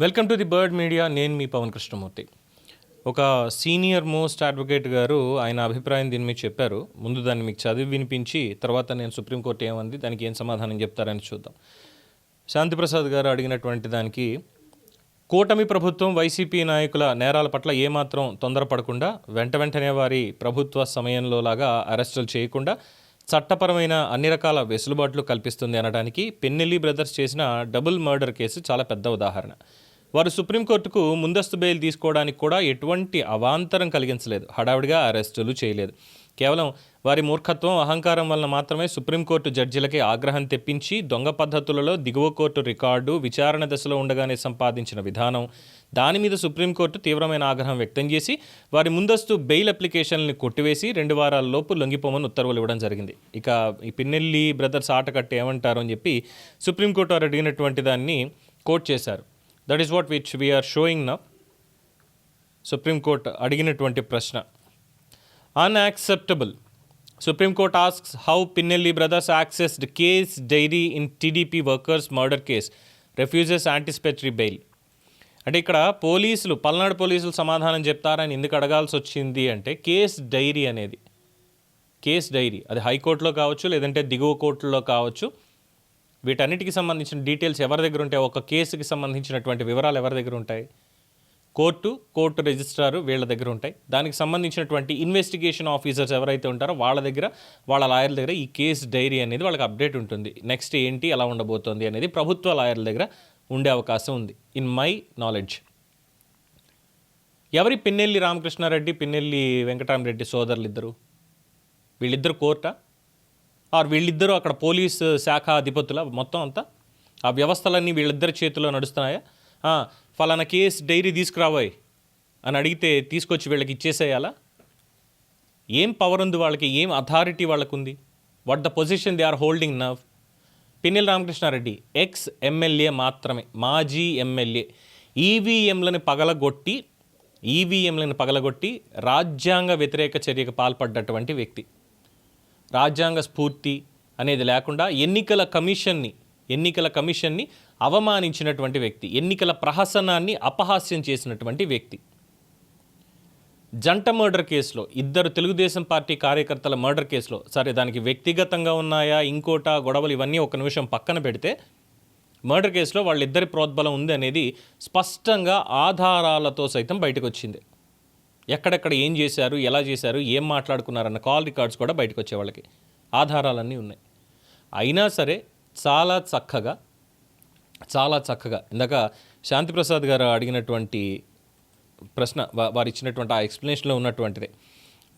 Welcome to the Bird Media నేను మీ పవన్ కృష్ణమూర్తి. ఒక సీనియర్ మోస్ట్ అడ్వకేట్ గారు ఆయన అభిప్రాయం దీని మీద చెప్పారు. ముందు దాన్ని మీకు చదివి వినిపించి తర్వాత నేను సుప్రీంకోర్టు ఏమంది దానికి ఏం సమాధానం చెప్తారని చూద్దాం. శాంతిప్రసాద్ గారు అడిగినటువంటి దానికి కూటమి ప్రభుత్వం వైసీపీ నాయకుల నేరాల పట్ల ఏమాత్రం తొందరపడకుండా వెంట వెంటనే వారి ప్రభుత్వ సమయంలో లాగా అరెస్టులు చేయకుండా చట్టపరమైన అన్ని రకాల వెసులుబాట్లు కల్పిస్తుంది అనడానికి పెన్నెల్లి బ్రదర్స్ చేసిన డబుల్ మర్డర్ కేసు చాలా పెద్ద ఉదాహరణ. వారు సుప్రీంకోర్టుకు ముందస్తు బెయిల్ తీసుకోవడానికి కూడా ఎటువంటి అవాంతరం కలిగించలేదు. హడావిడిగా అరెస్టులు చేయలేదు. కేవలం వారి మూర్ఖత్వం అహంకారం వలన మాత్రమే సుప్రీంకోర్టు జడ్జిలకి ఆగ్రహం తెప్పించి దొంగ పద్ధతులలో దిగువ కోర్టు రికార్డు విచారణ దశలో ఉండగానే సంపాదించిన విధానం దాని మీద సుప్రీంకోర్టు తీవ్రమైన ఆగ్రహం వ్యక్తం చేసి వారి ముందస్తు బెయిల్ అప్లికేషన్ని కొట్టివేసి రెండు వారాల లోపు లొంగిపోమని ఉత్తర్వులు ఇవ్వడం జరిగింది. ఇక ఈ పిన్నెల్లి బ్రదర్స్ ఆట కట్టి ఏమంటారు అని చెప్పి సుప్రీంకోర్టు వారు అడిగినటువంటి దాన్ని కోర్టు చేశారు. That is what which we are showing నా సుప్రీంకోర్టు అడిగినటువంటి ప్రశ్న. Unacceptable Supreme asks how Pinnelli brothers accessed case diary in TDP workers murder case refuses anticipatory bail అంటే ఇక్కడ పోలీసులు పల్నాడు పోలీసులు సమాధానం చెప్తారని ఎందుకు అడగాల్సి వచ్చింది అంటే కేస్ డైరీ అనేది. Case diary. అది హైకోర్టులో కావచ్చు లేదంటే దిగువ కోర్టులో కావచ్చు. వీటన్నిటికి సంబంధించిన డీటెయిల్స్ ఎవరి దగ్గర ఉంటాయి? ఒక కేసుకి సంబంధించినటువంటి వివరాలు ఎవరి దగ్గర ఉంటాయి? కోర్టు కోర్టు రిజిస్ట్రారు వీళ్ళ దగ్గర ఉంటాయి. దానికి సంబంధించినటువంటి ఇన్వెస్టిగేషన్ ఆఫీసర్స్ ఎవరైతే ఉంటారో వాళ్ళ దగ్గర వాళ్ళ లాయర్ల దగ్గర ఈ కేస్ డైరీ అనేది వాళ్ళకి అప్డేట్ ఉంటుంది. నెక్స్ట్ ఏంటి ఎలా ఉండబోతోంది అనేది ప్రభుత్వ లాయర్ల దగ్గర ఉండే అవకాశం ఉంది. ఇన్ మై నాలెడ్జ్ ఎవరి పిన్నెల్లి రామకృష్ణారెడ్డి పిన్నెల్లి వెంకటరామరెడ్డి సోదరులు ఇద్దరు? వీళ్ళిద్దరు కోర్టా? ఆర్ వీళ్ళిద్దరూ అక్కడ పోలీస్ శాఖ అధిపతుల మొత్తం అంతా? ఆ వ్యవస్థలన్నీ వీళ్ళిద్దరి చేతిలో నడుస్తున్నాయా? ఫలానా కేస్ డైరీ తీసుకురాబోయ్ అని అడిగితే తీసుకొచ్చి వీళ్ళకి ఇచ్చేసేయాలా? ఏం పవర్ ఉంది వాళ్ళకి? ఏం అథారిటీ వాళ్ళకు ఉంది what the position they are holding now Pinnelli Ramakrishnareddy ex MLA మాత్రమే మాజీ ఎమ్మెల్యే ఈవీఎంలను పగలగొట్టి ఈవీఎంలను పగలగొట్టి రాజ్యాంగ వ్యతిరేక చర్యకు పాల్పడ్డటువంటి వ్యక్తి. రాజ్యాంగ స్ఫూర్తి అనేది లేకుండా ఎన్నికల కమిషన్ని ఎన్నికల కమిషన్ని అవమానించినటువంటి వ్యక్తి ఎన్నికల ప్రహసనాన్ని అపహాస్యం చేసినటువంటి వ్యక్తి. జంట మర్డర్ కేసులో ఇద్దరు తెలుగుదేశం పార్టీ కార్యకర్తల మర్డర్ కేసులో సరే దానికి వ్యక్తిగతంగా ఉన్నాయా ఇంకోట గొడవలు ఇవన్నీ ఒక నిమిషం పక్కన పెడితే మర్డర్ కేసులో వాళ్ళిద్దరి ప్రోద్బలం ఉంది అనేది స్పష్టంగా ఆధారాలతో సైతం బయటకు వచ్చింది. ఎక్కడెక్కడ ఏం చేశారు ఎలా చేశారు ఏం మాట్లాడుకున్నారన్న కాల్ రికార్డ్స్ కూడా బయటకు వచ్చే వాళ్ళకి. ఆధారాలన్నీ ఉన్నాయి. అయినా సరే చాలా చక్కగా చాలా చక్కగా ఇందాక శాంతిప్రసాద్ గారు అడిగినటువంటి ప్రశ్న వారు ఇచ్చినటువంటి ఆ ఎక్స్ప్లెనేషన్లో ఉన్నటువంటిదే.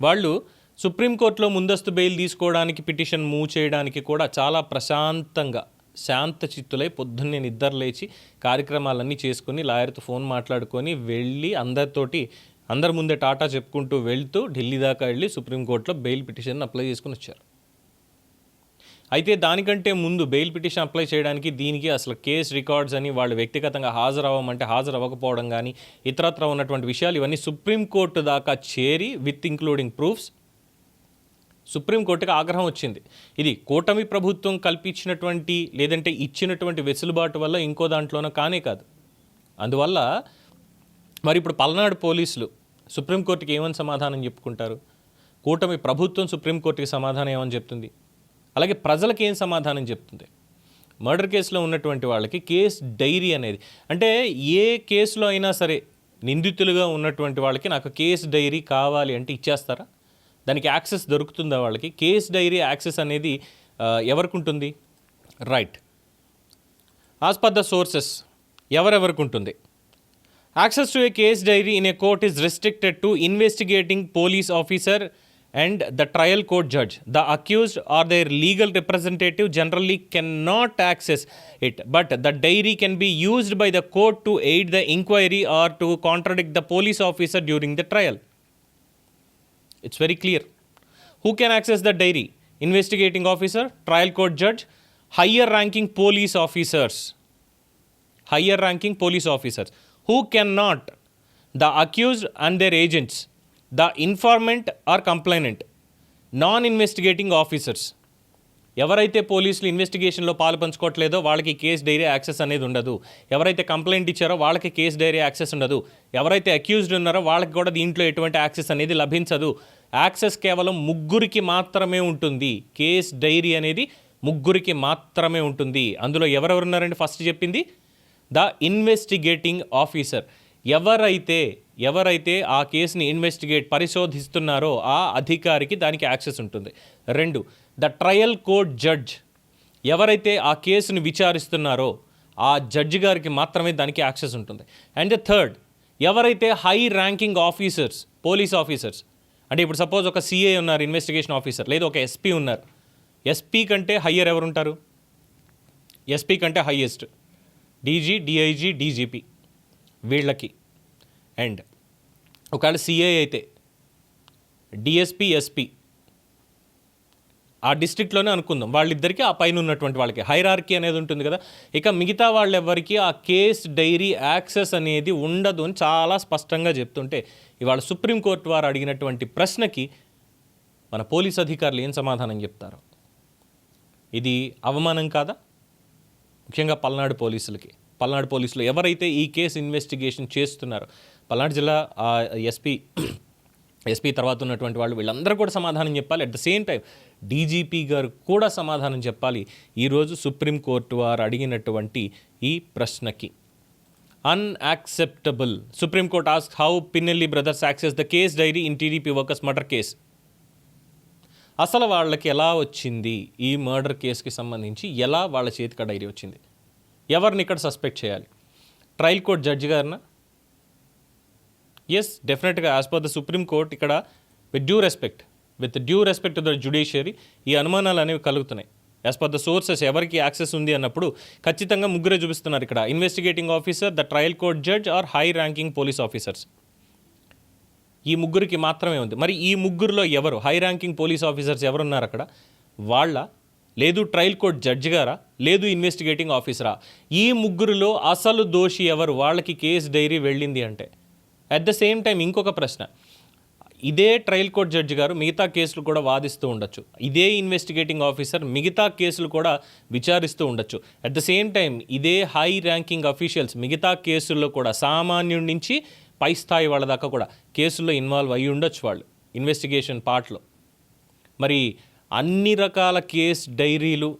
వాళ్ళు సుప్రీంకోర్టులో ముందస్తు బెయిల్ తీసుకోవడానికి పిటిషన్ మూవ్ చేయడానికి కూడా చాలా ప్రశాంతంగా శాంత చిత్తులై పొద్దున్నే నిద్ర లేచి కార్యక్రమాలన్నీ చేసుకుని లాయర్తో ఫోన్ మాట్లాడుకొని వెళ్ళి అందరితోటి అందరి ముందే టాటా చెప్పుకుంటూ వెళ్తూ ఢిల్లీ దాకా వెళ్ళి సుప్రీంకోర్టులో బెయిల్ పిటిషన్ అప్లై చేసుకుని వచ్చారు. అయితే దానికంటే ముందు బెయిల్ పిటిషన్ అప్లై చేయడానికి దీనికి అసలు కేస్ రికార్డ్స్ అని వాళ్ళు వ్యక్తిగతంగా హాజరవ్వమంటే హాజరు అవ్వకపోవడం కానీ ఇతరత్ర ఉన్నటువంటి విషయాలు ఇవన్నీ సుప్రీంకోర్టు దాకా చేరి విత్ ఇంక్లూడింగ్ ప్రూఫ్స్ సుప్రీంకోర్టుకి ఆగ్రహం వచ్చింది. ఇది కూటమి ప్రభుత్వం కల్పించినటువంటి లేదంటే ఇచ్చినటువంటి వెసులుబాటు వల్ల ఇంకో దాంట్లోనో కానే కాదు. అందువల్ల మరి ఇప్పుడు పల్నాడు పోలీసులు సుప్రీంకోర్టుకి ఏమని సమాధానం చెప్పుకుంటారు? కూటమి ప్రభుత్వం సుప్రీంకోర్టుకి సమాధానం ఏమని చెప్తుంది? అలాగే ప్రజలకి ఏం సమాధానం చెప్తుంది? మర్డర్ కేసులో ఉన్నటువంటి వాళ్ళకి కేస్ డైరీ అనేది. అంటే ఏ కేసులో అయినా సరే నిందితులుగా ఉన్నటువంటి వాళ్ళకి నాకు కేస్ డైరీ కావాలి అంటే ఇచ్చేస్తారా? దానికి యాక్సెస్ దొరుకుతుందా వాళ్ళకి? కేస్ డైరీ యాక్సెస్ అనేది ఎవరికి ఉంటుంది? Right. As per the sources ఎవరెవరికి ఉంటుంది? Access to a case diary in a court is restricted to investigating police officer and the trial court judge. The accused or their legal representative generally cannot access it, but the diary can be used by the court to aid the inquiry or to contradict the police officer during the trial. It's very clear. Who can access the diary? Investigating officer, trial court judge, higher ranking police officers higher ranking police officers who can not the accused and their agents the informant or complainant non investigating officers ఎవరైతే పోలీసులు ఇన్వెస్టిగేషన్లో పాలు పంచుకోవట్లేదో వాళ్ళకి case dairy access అనేది ఉండదు. ఎవరైతే complaint ఇచ్చారో వాళ్ళకి కేస్ డైరీ యాక్సెస్ ఉండదు. ఎవరైతే అక్యూజ్డ్ ఉన్నారో వాళ్ళకి కూడా దీంట్లో ఎటువంటి యాక్సెస్ అనేది లభించదు. యాక్సెస్ కేవలం ముగ్గురికి మాత్రమే ఉంటుంది. కేస్ డైరీ అనేది ముగ్గురికి మాత్రమే ఉంటుంది. అందులో ఎవరెవరు ఉన్నారండి? ఫస్ట్ చెప్పింది ద ఇన్వెస్టిగేటింగ్ ఆఫీసర్. ఎవరైతే ఎవరైతే ఆ కేసుని ఇన్వెస్టిగేట్ పరిశోధిస్తున్నారో ఆ అధికారికి దానికి యాక్సెస్ ఉంటుంది. రెండు ద ట్రయల్ కోర్ట్ జడ్జ్. ఎవరైతే ఆ కేసుని విచారిస్తున్నారో ఆ జడ్జి గారికి మాత్రమే దానికి యాక్సెస్ ఉంటుంది. అండ్ థర్డ్ ఎవరైతే high ranking officers police officers అంటే ఇప్పుడు సపోజ్ ఒక సిఏ ఉన్నారు ఇన్వెస్టిగేషన్ ఆఫీసర్ లేదా ఒక ఎస్పీ ఉన్నారు. ఎస్పీ కంటే హయ్యర్ ఎవరుంటారు? ఎస్పీ కంటే హయ్యెస్ట్. డీజీ డిఐజీ డీజీపీ వీళ్ళకి. అండ్ ఒకవేళ సిఐ అయితే డిఎస్పి ఎస్పీ ఆ డిస్ట్రిక్ట్లోనే అనుకుందాం. వాళ్ళిద్దరికీ ఆ పైన ఉన్నటువంటి వాళ్ళకి. హైరార్కీ అనేది ఉంటుంది కదా. ఇక మిగతా వాళ్ళెవ్వరికీ ఆ కేస్ డైరీ యాక్సెస్ అనేది ఉండదు అని చాలా స్పష్టంగా చెప్తుంటే ఇవాళ సుప్రీంకోర్టు వారు అడిగినటువంటి ప్రశ్నకి మన పోలీస్ అధికారులు ఏం సమాధానం చెప్తారు? ఇది అవమానం కాదా? ముఖ్యంగా పల్నాడు పోలీసులకి. పల్నాడు పోలీసులు ఎవరైతే ఈ కేసు ఇన్వెస్టిగేషన్ చేస్తున్నారో పల్నాడు జిల్లా ఎస్పీ ఎస్పీ తర్వాత ఉన్నటువంటి వాళ్ళు వీళ్ళందరూ కూడా సమాధానం చెప్పాలి. At the same time DGP గారు కూడా సమాధానం చెప్పాలి. ఈరోజు సుప్రీంకోర్టు వారు అడిగినటువంటి ఈ ప్రశ్నకి. Unacceptable supreme court ask how Pinnelli brothers access the case diary in TDP workers murder case అసలు వాళ్ళకి ఎలా వచ్చింది ఈ మర్డర్ కేసుకి సంబంధించి ఎలా వాళ్ళ చేతికి డైరీ వచ్చింది? ఎవరిని ఇక్కడ సస్పెక్ట్ చేయాలి? ట్రయల్ కోర్ట్ జడ్జి గారినా? ఎస్ డెఫినెట్గా as per the supreme court ఇక్కడ with due respect with due respect to the judiciary ఈ అనుమానాలు అనేవి కలుగుతున్నాయి. యాజ్ పర్ ద సోర్సెస్ ఎవరికి యాక్సెస్ ఉంది అన్నప్పుడు ఖచ్చితంగా ముగ్గురే చూపిస్తున్నారు ఇక్కడ. Investigating officer the trial court judge or high ranking police officers ఈ ముగ్గురికి మాత్రమే ఉంది. మరి ఈ ముగ్గురులో ఎవరు? హై ర్యాంకింగ్ పోలీస్ ఆఫీసర్స్ ఎవరున్నారు అక్కడ? వాళ్ళ? లేదు ట్రయల్ కోర్ట్ జడ్జి గారా? లేదు ఇన్వెస్టిగేటింగ్ ఆఫీసరా ఈ ముగ్గురులో అసలు దోషి ఎవరు? వాళ్ళకి కేసు డైరీ వెళ్ళింది అంటే. అట్ ద సేమ్ టైం ఇంకొక ప్రశ్న. ఇదే ట్రయల్ కోర్ట్ జడ్జి గారు మిగతా కేసులు కూడా వాదిస్తూ ఉండొచ్చు. ఇదే ఇన్వెస్టిగేటింగ్ ఆఫీసర్ మిగతా కేసులు కూడా విచారిస్తూ ఉండొచ్చు. అట్ ద సేమ్ టైం ఇదే హై ర్యాంకింగ్ అఫీషియల్స్ మిగతా కేసుల్లో కూడా సామాన్యుడి నుంచి పై స్థాయి వాళ్ళ దాకా కూడా కేసుల్లో ఇన్వాల్వ్ అయ్యి ఉండొచ్చు వాళ్ళు ఇన్వెస్టిగేషన్ పార్ట్లో మరి అన్ని రకాల కేస్ డైరీలు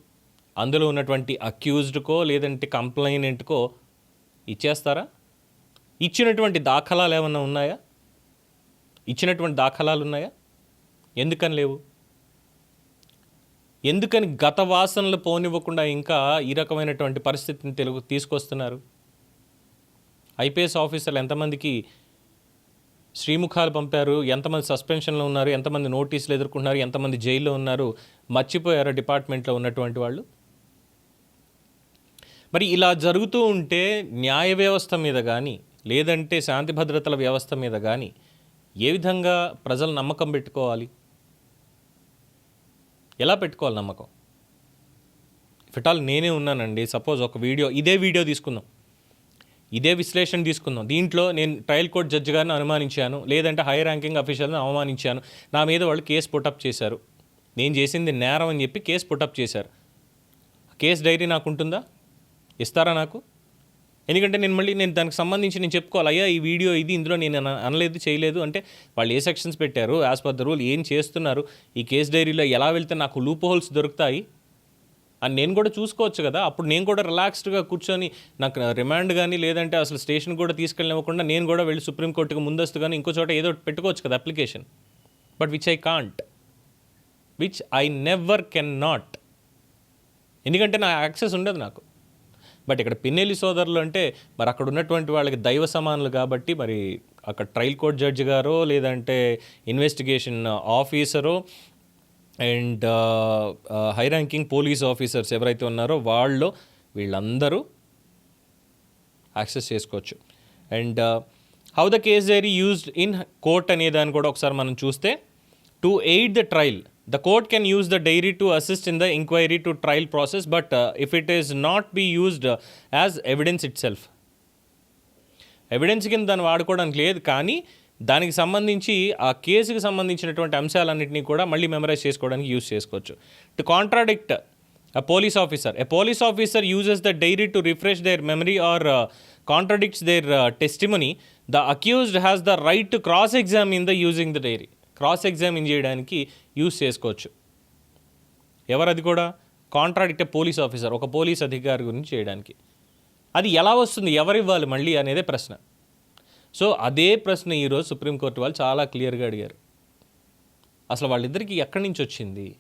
అందులో ఉన్నటువంటి అక్యూజ్డ్కో లేదంటే కంప్లైనెంట్కో ఇచ్చేస్తారా? ఇచ్చినటువంటి దాఖలాలు ఏమన్నా ఉన్నాయా? ఇచ్చినటువంటి దాఖలాలు ఉన్నాయా? ఎందుకని లేవు? ఎందుకని గత వాసనలు పోనివ్వకుండా ఇంకా ఈ రకమైనటువంటి పరిస్థితిని తెలుగు తీసుకొస్తున్నారు? ఐపీఎస్ ఆఫీసర్లు ఎంతమందికి శ్రీముఖాలు పంపారు? ఎంతమంది సస్పెన్షన్లో ఉన్నారు? ఎంతమంది నోటీసులు ఎదుర్కొంటున్నారు? ఎంతమంది జైల్లో ఉన్నారు? మర్చిపోయారు డిపార్ట్మెంట్లో ఉన్నటువంటి వాళ్ళు? మరి ఇలా జరుగుతూ ఉంటే న్యాయ వ్యవస్థ మీద కానీ లేదంటే శాంతి భద్రతల వ్యవస్థ మీద కానీ ఏ విధంగా ప్రజలు నమ్మకం పెట్టుకోవాలి? ఎలా పెట్టుకోవాలి నమ్మకం? ఫిటాల్ నేనే ఉన్నానండి. సపోజ్ ఒక వీడియో ఇదే వీడియో తీసుకుందాం. ఇదే విశ్లేషణ తీసుకుందాం. దీంట్లో నేను ట్రయల్ కోర్ట్ జడ్జి గారిని అనుమానించాను లేదంటే హై ర్యాంకింగ్ అఫీషియల్ని అవమానించాను. నా మీద వాళ్ళు కేసు పుటప్ చేశారు. నేను చేసింది నేరం అని చెప్పి కేసు పుటప్ చేశారు. కేసు డైరీ నాకు ఉంటుందా? ఇస్తారా నాకు? ఎందుకంటే నేను మళ్ళీ నేను దానికి సంబంధించి నేను చెప్పుకోవాలి అయ్యా ఈ వీడియో ఇది ఇందులో నేను అనలేదు చేయలేదు. అంటే వాళ్ళు ఏ సెక్షన్స్ పెట్టారు? యాజ్ పర్ ద రూల్ ఏం చేస్తున్నారు? ఈ కేసు డైరీలో ఎలా వెళ్తే నాకు లూప్ హోల్స్ దొరుకుతాయి? అని నేను కూడా చూసుకోవచ్చు కదా. అప్పుడు నేను కూడా రిలాక్స్డ్గా కూర్చొని నాకు రిమాండ్ కానీ లేదంటే అసలు స్టేషన్ కూడా తీసుకెళ్ళనివ్వకుండా నేను కూడా వెళ్ళి సుప్రీంకోర్టుకు ముందస్తు కానీ ఇంకో చోట ఏదో పెట్టుకోవచ్చు కదా application but which I can't which I never can not ఎందుకంటే నా యాక్సెస్ ఉండదు నాకు. బట్ ఇక్కడ పిన్నెల్లి సోదరులు అంటే మరి అక్కడ ఉన్నటువంటి వాళ్ళకి దైవ సమానులు కాబట్టి మరి అక్కడ ట్రయల్ కోర్ట్ జడ్జి గారో లేదంటే investigation ఆఫీసరో and high ranking police officers ఎవరైతే ఉన్నారో వాళ్ళు వీళ్ళందరూ యాక్సెస్ చేసుకోవచ్చు. And how the case diary used in court అనే దాన్ని కూడా ఒకసారి మనం చూస్తే to aid the trial the court can use the diary to assist in the enquiry to trial process but if it is not be used as evidence itself evidence కింద దాన్ని వాడుకోవడానికి లేదు కానీ దానికి సంబంధించి ఆ కేసుకి సంబంధించినటువంటి అంశాలన్నింటినీ కూడా మళ్ళీ మెమరైజ్ చేసుకోవడానికి యూజ్ చేసుకోవచ్చు. To contradict a police officer a police officer uses the diary to refresh their memory or contradicts their testimony the accused has the right to cross in the using the diary cross examine చేయడానికి use చేసుకోవచ్చు. ఎవరది కూడా? Contradict police officer ఒక పోలీస్ అధికారి గురించి చేయడానికి. అది ఎలా వస్తుంది? ఎవరు ఇవ్వాలి మళ్ళీ అనేదే ప్రశ్న. సో అదే ప్రశ్న ఈరోజు సుప్రీంకోర్టు వాళ్ళు చాలా క్లియర్గా అడిగారు. అసలు వాళ్ళిద్దరికీ ఎక్కడి నుంచి వచ్చింది?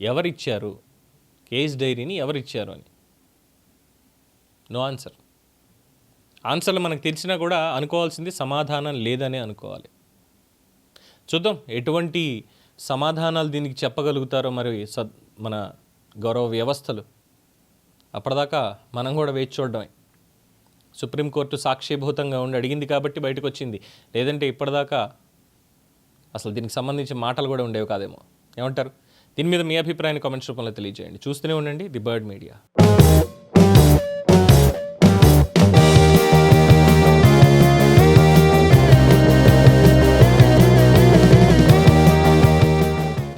ఎవరిచ్చారు? కేస్ డైరీని ఎవరిచ్చారు అని. No answer. ఆన్సర్లు మనకు తెలిసినా కూడా అనుకోవాల్సింది సమాధానం లేదనే అనుకోవాలి. చూద్దాం ఎటువంటి సమాధానాలు దీనికి చెప్పగలుగుతారో మరి సద్ మన గౌరవ వ్యవస్థలు. అప్పటిదాకా మనం కూడా వేచి చూడడమే. సుప్రీంకోర్టు సాక్షిభూతంగా ఉండి అడిగింది కాబట్టి బయటకు వచ్చింది లేదంటే ఇప్పటిదాకా అసలు దీనికి సంబంధించిన మాటలు కూడా ఉండేవి కాదేమో. ఏమంటారు? దీని మీద మీ అభిప్రాయాన్ని కామెంట్స్ రూపంలో తెలియజేయండి. చూస్తూనే ఉండండి ది బర్డ్ మీడియా.